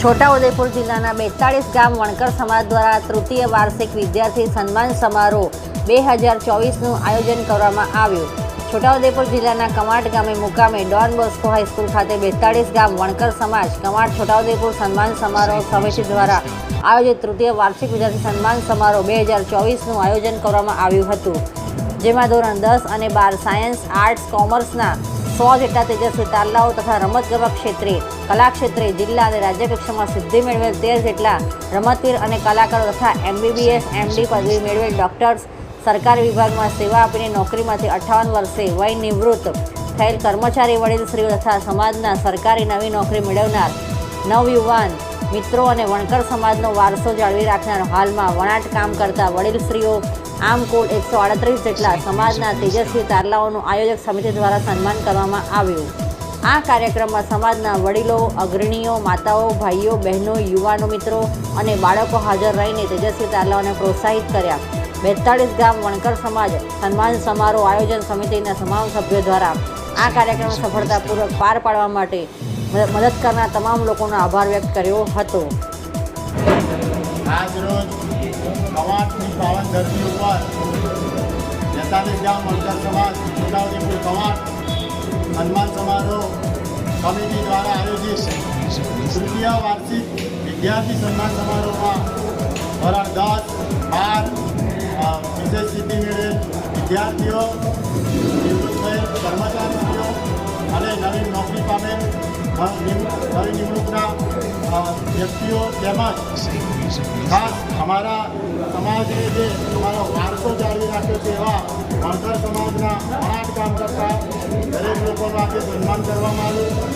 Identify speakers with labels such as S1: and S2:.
S1: છોટાઉદેપુર જિલ્લાના બેતાળીસ ગામ વણકર સમાજ દ્વારા તૃતીય વાર્ષિક વિદ્યાર્થી સન્માન સમારોહ બે હજાર ચોવીસનું આયોજન કરવામાં આવ્યું. છોટાઉદેપુર જિલ્લાના કમાટ ગામે મુકામે ડોન બોસ્કો હાઈસ્કૂલ ખાતે બેતાળીસ ગામ વણકર સમાજ કમાટ છોટાઉદેપુર સન્માન સમારોહ સમિતિ દ્વારા આયોજિત તૃતીય વાર્ષિક વિદ્યાર્થી સન્માન સમારોહ બે હજાર ચોવીસનું આયોજન કરવામાં આવ્યું હતું. જેમાં ધોરણ દસ અને બાર સાયન્સ, આર્ટ્સ, કોમર્સના સો જેટલા તેજસ્વી તાલ્લાઓ તથા રમતગમત ક્ષેત્રે કલા ક્ષેત્રે જિલ્લા અને રાજ્ય કક્ષામાં સિદ્ધિ મેળવેલ તેર જેટલા રમતવીર અને કલાકારો તથા એમબીબીએસ એમડી પદવી મેળવેલ ડોક્ટર્સ સરકારી વિભાગમાં સેવા આપીને નોકરીમાંથી અઠ્ઠાવન વર્ષે વય નિવૃત્ત થયેલ કર્મચારી વડીલશ્રીઓ તથા સમાજના સરકારી નવી નોકરી મેળવનાર નવયુવાન મિત્રો અને વણકર સમાજનો વારસો જાળવી રાખનાર હાલમાં વણાટ કામ કરતા વડીલશ્રીઓ, આમ કુલ એકસો આડત્રીસ જેટલા સમાજના તેજસ્વી તારલાઓનું આયોજક સમિતિ દ્વારા સન્માન કરવામાં આવ્યું. આ કાર્યક્રમમાં સમાજના વડીલો, અગ્રણીઓ, માતાઓ, ભાઈઓ, બહેનો, યુવાનો મિત્રો અને બાળકો હાજર રહીને તેજસ્વી તારલાઓને પ્રોત્સાહિત કર્યા. બેતાળીસ ગામ વણકર સમાજ સન્માન સમારોહ આયોજન સમિતિના તમામ સભ્યો દ્વારા આ કાર્યક્રમ સફળતાપૂર્વક પાર પાડવા માટે મદદ કરનાર તમામ લોકોનો આભાર વ્યક્ત કર્યો હતો.
S2: આજ રોજ કવાંટની પાવન ધરતી ઉપર બેતાલીસ ગામ વણકર સમાજ છોટાઉદેપુર કવાંટ, હનુમાન સમારોહ કમિટી દ્વારા આયોજિત તૃતીય વાર્ષિક વિદ્યાર્થી સન્માન સમારોહમાં ધોરણ દસ, બાર વિશેષ સિદ્ધિ મેળવેલ વિદ્યાર્થીઓ, નિવૃત્ત થયેલ કર્મચારીઓ અને નવી નોકરી પામેલ નિમ- નિમણૂકના વ્યક્તિઓ તેમજ ખાસ અમારા સમાજે જે અમારો વારસો જાળવી રાખ્યો છે એવા વણકર સમાજના વણાટ કામ કરતા દરેક લોકોનું આજે સન્માન કરવામાં આવ્યું